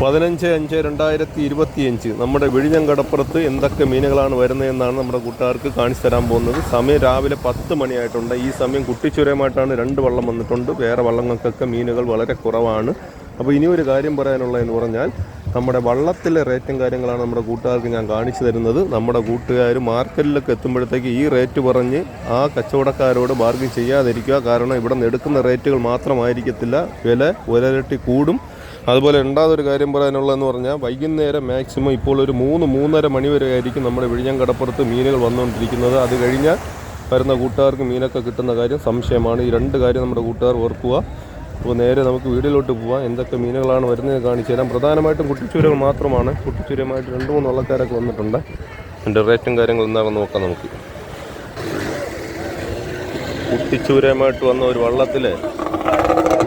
പതിനഞ്ച് അഞ്ച് രണ്ടായിരത്തി ഇരുപത്തിയഞ്ച്. നമ്മുടെ വിഴിഞ്ഞം കടപ്പുറത്ത് എന്തൊക്കെ മീനുകളാണ് വരുന്നതെന്നാണ് നമ്മുടെ കൂട്ടുകാർക്ക് കാണിച്ചു തരാൻ പോകുന്നത്. സമയം രാവിലെ പത്ത് മണിയായിട്ടുണ്ട്. ഈ സമയം കുട്ടിച്ചുരമായിട്ടാണ് രണ്ട് വള്ളം വന്നിട്ടുണ്ട്. വേറെ വള്ളങ്ങൾക്കൊക്കെ മീനുകൾ വളരെ കുറവാണ്. അപ്പോൾ ഇനി ഒരു കാര്യം പറയാനുള്ളതെന്ന് പറഞ്ഞാൽ നമ്മുടെ വള്ളത്തിലെ റേറ്റും കാര്യങ്ങളാണ് നമ്മുടെ കൂട്ടുകാർക്ക് ഞാൻ കാണിച്ചു തരുന്നത്. നമ്മുടെ കൂട്ടുകാർ മാർക്കറ്റിലൊക്കെ എത്തുമ്പോഴത്തേക്ക് ഈ റേറ്റ് പറഞ്ഞ് ആ കച്ചവടക്കാരോട് ബാർഗിൻ ചെയ്യാതിരിക്കുക. കാരണം ഇവിടെ നിന്ന് എടുക്കുന്ന റേറ്റുകൾ മാത്രമായിരിക്കത്തില്ല. വില ഒരരട്ടി കൂടും. അതുപോലെ രണ്ടാമതൊരു കാര്യം പറയാനുള്ളതെന്ന് പറഞ്ഞാൽ വൈകുന്നേരം മാക്സിമം ഇപ്പോൾ ഒരു മൂന്ന് മൂന്നര മണി വരെ ആയിരിക്കും നമ്മുടെ വിഴിഞ്ഞം കടപ്പുറത്ത് മീനുകൾ വന്നുകൊണ്ടിരിക്കുന്നത്. അത് കഴിഞ്ഞാൽ വരുന്ന കൂട്ടുകാർക്ക് മീനൊക്കെ കിട്ടുന്ന കാര്യം സംശയമാണ്. ഈ രണ്ട് കാര്യം നമ്മുടെ കൂട്ടുകാർ ഓർക്കുക. അപ്പോൾ നേരെ നമുക്ക് വീടിലോട്ട് പോവാം. എന്തൊക്കെ മീനുകളാണ് വരുന്നത് കാണിച്ചു തരാം. പ്രധാനമായിട്ടും കുട്ടിച്ചൂരകൾ മാത്രമാണ്. കുട്ടിച്ചൂരമായിട്ട് രണ്ട് മൂന്ന് വള്ളക്കാരൊക്കെ വന്നിട്ടുണ്ട്. അതിന്റെ റേറ്റും കാര്യങ്ങളും എന്താണെന്ന് നോക്കാം നമുക്ക്. കുട്ടിച്ചൂരമായിട്ട് വന്ന ഒരു വള്ളത്തിൽ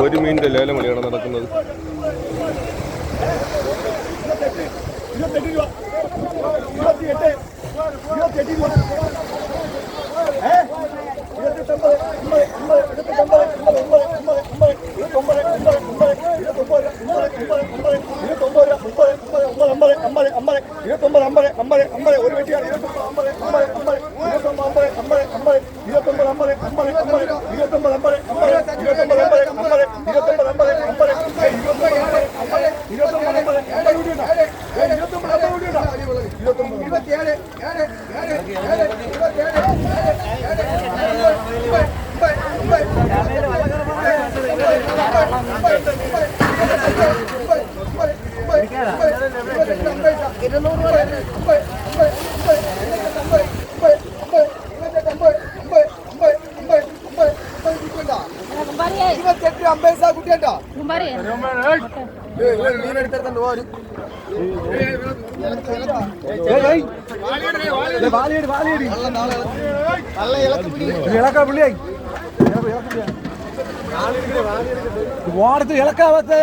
ഒരു മീനിന്റെ ലേലം വിളിയാണ് നടക്കുന്നത്. ഇരുപത്തൊമ്പത് അമ്പത് അമ്പത് അമ്പത് ഒരു വെട്ടിയാണ് ഇരുപത്തൊമ്പത് അമ്പത് അമ്പത് അമ്പത് ഇരുപത്തൊമ്പത് അമ്പത് അമ്പത് അമ്പത് ഇരുപത്തൊമ്പത് അമ്പത് അമ്പത് അമ്പത് ഇരുപത്തൊമ്പത് അമ്പത് അമ്പത് ഇരുപത്തൊമ്പത് അമ്പത് അമ്പത് ഇരുപത്തൊമ്പത് അമ്പത് അമ്പത് ഇരുപത്തൊമ്പത് അമ്പത് അമ്പത് ഇരുപത്തൊമ്പത് അമ്പത് അമ്പത് കൂടിയുണ്ടോ ഇരുപത്തൊമ്പത് അമ്പത് കൂടിയുണ്ടോ ഇരുപത്തൊമ്പത് ഇരുപത്തിയേഴ് ഏഴ് ഏഴ് ഏഴ് ഇരുപത്തിയേഴ് കുമ്പാരിയായി ഇരുപത്തെട്ട് അമ്പത് സാ കുട്ടിയുണ്ടോ കുമ്പാരിയായി മീൻ എടുത്തിട്ടുണ്ട് പോരും വാടത്ത് ഇളക്കാവത്തെ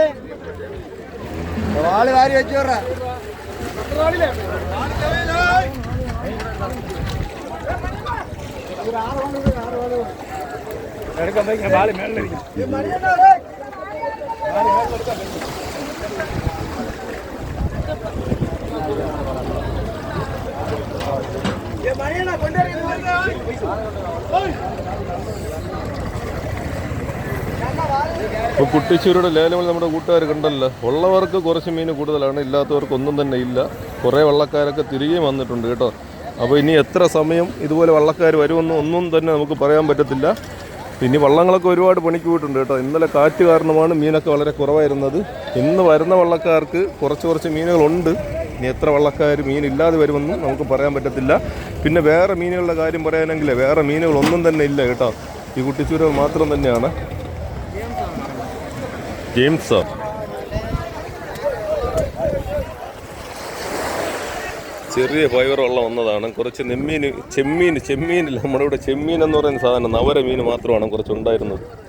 വാള് വാരി വെച്ചു ഇപ്പോൾ കുട്ടിച്ചൂരുടെ ലേലങ്ങൾ നമ്മുടെ കൂട്ടുകാർ കണ്ടല്ലോ. ഉള്ളവർക്ക് കുറച്ച് മീൻ കൂടുതലാണ് ഇല്ലാത്തവർക്ക് ഒന്നും തന്നെ ഇല്ല. കുറേ വള്ളക്കാരൊക്കെ തിരികെ വന്നിട്ടുണ്ട് കേട്ടോ. അപ്പോൾ ഇനി എത്ര സമയം ഇതുപോലെ വള്ളക്കാർ വരുമെന്ന് ഒന്നും തന്നെ നമുക്ക് പറയാൻ പറ്റത്തില്ല. ഇനി വള്ളങ്ങളൊക്കെ ഒരുപാട് പണിക്ക് പോയിട്ടുണ്ട് കേട്ടോ. ഇന്നലെ കാറ്റ് കാരണമാണ് മീനൊക്കെ വളരെ കുറവായിരുന്നത്. ഇന്ന് വരുന്ന വള്ളക്കാർക്ക് കുറച്ച് കുറച്ച് മീനുകളുണ്ട്. ഇനി എത്ര വള്ളക്കാർ മീനില്ലാതെ വരുമെന്നും നമുക്ക് പറയാൻ പറ്റത്തില്ല. പിന്നെ വേറെ മീനുകളുടെ കാര്യം പറയാനെങ്കിൽ വേറെ മീനുകളൊന്നും തന്നെ ഇല്ല കേട്ടോ. ഈ കുട്ടിച്ചൂര മാത്രം തന്നെയാണ്. ജെയിംസ് ചെറിയ ഫൈബർ വെള്ളം വന്നതാണ്. കുറച്ച് നെമ്മീൻ ചെമ്മീൻ ചെമ്മീനില്ല. നമ്മുടെ ഇവിടെ ചെമ്മീൻ എന്ന് പറയുന്ന സാധനം നവര മീൻ മാത്രമാണ് കുറച്ച് ഉണ്ടായിരുന്നത്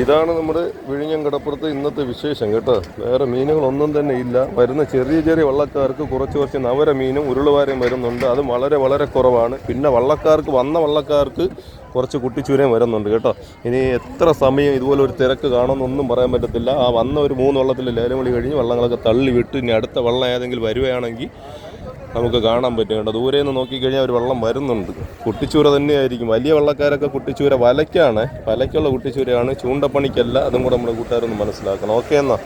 ഇതാണ് നമ്മുടെ വിഴിഞ്ഞം കടപ്പുറത്ത് ഇന്നത്തെ വിശേഷം കേട്ടോ. വേറെ മീനുകളൊന്നും തന്നെ ഇല്ല. വരുന്ന ചെറിയ ചെറിയ വള്ളക്കാർക്ക് കുറച്ച് കുറച്ച് നവര മീനും ഉരുളുവാരയും വരുന്നുണ്ട്. അത് വളരെ വളരെ കുറവാണ്. പിന്നെ വള്ളക്കാർക്ക് വന്ന വള്ളക്കാർക്ക് കുറച്ച് കുട്ടിച്ചൂരയും വരുന്നുണ്ട് കേട്ടോ. ഇനി എത്ര സമയം ഇതുപോലെ ഒരു തിരക്ക് കാണുമെന്നൊന്നും പറയാൻ പറ്റത്തില്ല. ആ വന്ന ഒരു മൂന്ന് വള്ളത്തിൽ ലേലം വിളി കഴിഞ്ഞ് വള്ളങ്ങളൊക്കെ തള്ളി വിട്ട് ഇനി അടുത്ത വള്ളം ഏതെങ്കിലും വരുവാണെങ്കിൽ നമുക്ക് കാണാൻ പറ്റും. ദൂരെ നിന്ന് നോക്കിക്കഴിഞ്ഞാൽ ഒരു വെള്ളം വരുന്നുണ്ട്. കുട്ടിച്ചൂര തന്നെയായിരിക്കും. വലിയ വെള്ളക്കാരൊക്കെ കുട്ടിച്ചൂര വലയ്ക്കാണ്. വലയ്ക്കുള്ള കുട്ടിച്ചൂരയാണ്. ചൂണ്ടപ്പണിക്കല്ല. അതും കൂടെ നമ്മുടെ കൂട്ടുകാരൊന്ന് മനസ്സിലാക്കണം. ഓക്കെ എന്നാ.